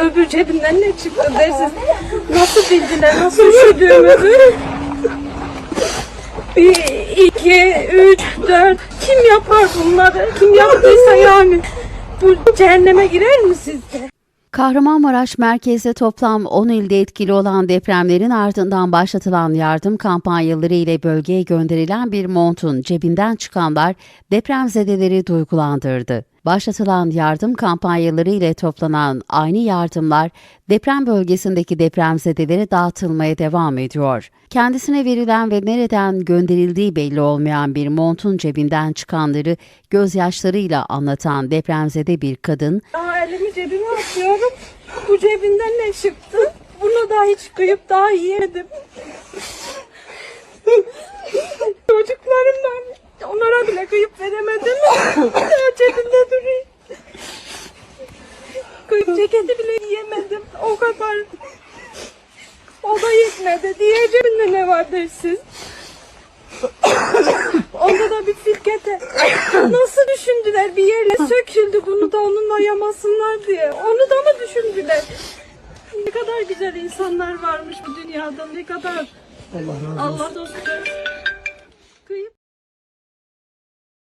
Öbür cebinden ne çıktı dersiz. Nasıl bildiler, nasıl üşüdüğümü. Bir, iki, üç, dört. Kim yapar bunları? Kim yaptıysa yani. Bu cehenneme girer mi sizce? Kahramanmaraş merkezde toplam 10 ilde etkili olan depremlerin ardından başlatılan yardım kampanyaları ile bölgeye gönderilen bir montun cebinden çıkanlar depremzedeleri duygulandırdı. Başlatılan yardım kampanyaları ile toplanan aynı yardımlar deprem bölgesindeki depremzedelere dağıtılmaya devam ediyor. Kendisine verilen ve nereden gönderildiği belli olmayan bir montun cebinden çıkanları gözyaşlarıyla anlatan depremzede bir kadın Aa, elimi cebime atıyorum. Bu cebinden ne çıktı? Bunu da hiç kıyıp daha yiyemedim. Kıyıp ceketi bile yiyemedim. O kadar. O da yetmedi. Diğer cebinde ne var dersiz? Onda da bir firkete. Nasıl düşündüler bir yerle söküldü bunu da onunla yamasınlar diye. Onu da mı düşündüler? Ne kadar güzel insanlar varmış bu dünyada ne kadar. Allah dostu.